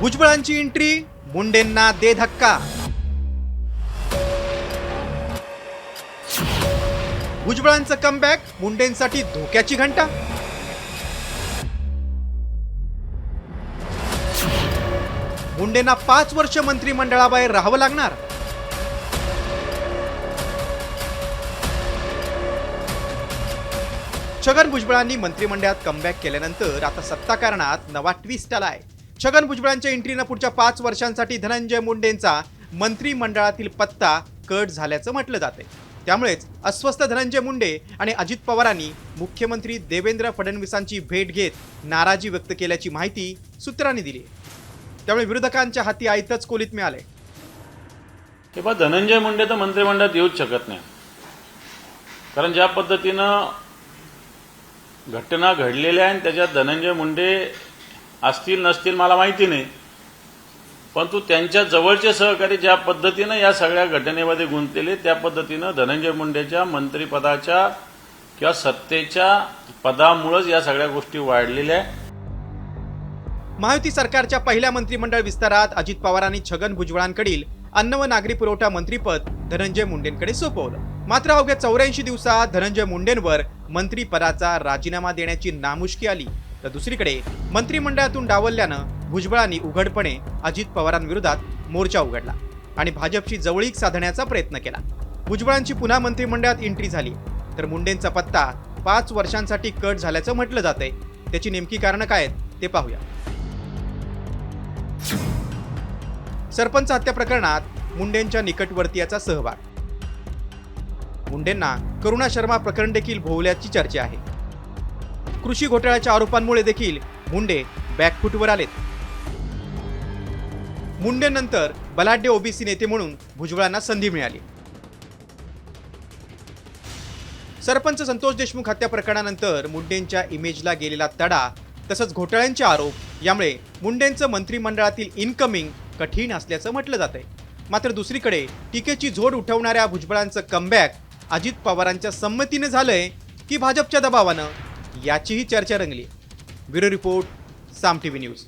भुजबळांची entry मुंडेंना दे धक्का. भुजबळांचं comeback मुंडेंसाठी धोक्याची घंटा. मुंडेंना पाच वर्ष मंत्रिमंडळाबाहेर राहावं लागणार. छगन भुजबळांनी मंत्रिमंडळात कमबॅक केल्यानंतर आता सत्ताकारणात नवा ट्विस्ट आलाय. छगन भुजबळांच्या एंट्रीनं पुढच्या पाच वर्षांसाठी धनंजय मुंडेंचा मंत्रिमंडळातील पत्ता कट झाल्याचं म्हटलं जाते त्यामुळेच अस्वस्थ धनंजय मुंडे आणि अजित पवारांनी मुख्यमंत्री देवेंद्र फडणवीसांची भेट घेत नाराजी व्यक्त केल्याची माहिती सूत्रांनी दिली त्यामुळे विरोधकांच्या हाती आयतच कोलीत मिळाले हे पहा धनंजय मुंडे तर मंत्रिमंडळात येऊच शकत नाही. कारण ज्या पद्धतीनं घटना घडलेल्या आहे आणि त्याच्यात धनंजय मुंडे असतील नसतील मला माहिती नाही. परंतु त्यांच्या जवळचे सहकारी ज्या पद्धतीनं या सगळ्या घटनेमध्ये गुंतलेले त्या पद्धतीनं धनंजय मुंडेच्या मंत्रिपदाच्या किंवा सत्तेच्या पदामुळंच या सगळ्या गोष्टी वाढलेल्या आहे महायुती सरकारच्या पहिल्या मंत्रिमंडळ विस्तारात अजित पवारांनी छगन भुजबळांकडील अन्न व नागरी पुरवठा मंत्रीपद धनंजय मुंडेंकडे सोपवलं. मात्र अवघ्या चौऱ्याऐंशी दिवसात धनंजय मुंडेंवर मंत्रीपदाचा राजीनामा देण्याची नामुष्की आली. तर दुसरीकडे मंत्रिमंडळातून डावलल्यानं भुजबळांनी उघडपणे अजित पवारांविरोधात मोर्चा उघडला आणि भाजपची जवळीक साधण्याचा प्रयत्न केला. भुजबळांची पुन्हा मंत्रिमंडळात एंट्री झाली. तर मुंडेंचा पत्ता पाच वर्षांसाठी कट झाल्याचं म्हटलं जातंय. त्याची नेमकी कारणं काय आहेत ते पाहूया. सरपंच हत्या प्रकरणात मुंडेंच्या निकटवर्तीयाचा सहभाग. मुंडेंना करुणा शर्मा प्रकरण देखील भोवल्याची चर्चा आहे. कृषी घोटाळ्याच्या आरोपांमुळे देखील मुंडे बॅकफुटवर आलेत. मुंडेनंतर बलाढ्य ओबीसी नेते म्हणून भुजबळांना संधी मिळाली. सरपंच संतोष देशमुख हत्या प्रकरणानंतर मुंडेंच्या इमेजला गेलेला तडा तसंच घोटाळ्यांचे आरोप यामुळे मुंडेंचं मंत्रिमंडळातील इनकमिंग कठीण असल्याचं म्हटलं जातंय. मात्र दुसरीकडे टीकेची झोड उठवणाऱ्या भुजबळांचं कमबॅक अजित पवारांच्या संमतीनं झालंय की भाजपच्या दबावानं? याचीही चर्चा रंगली. Bureau report Saam T V news.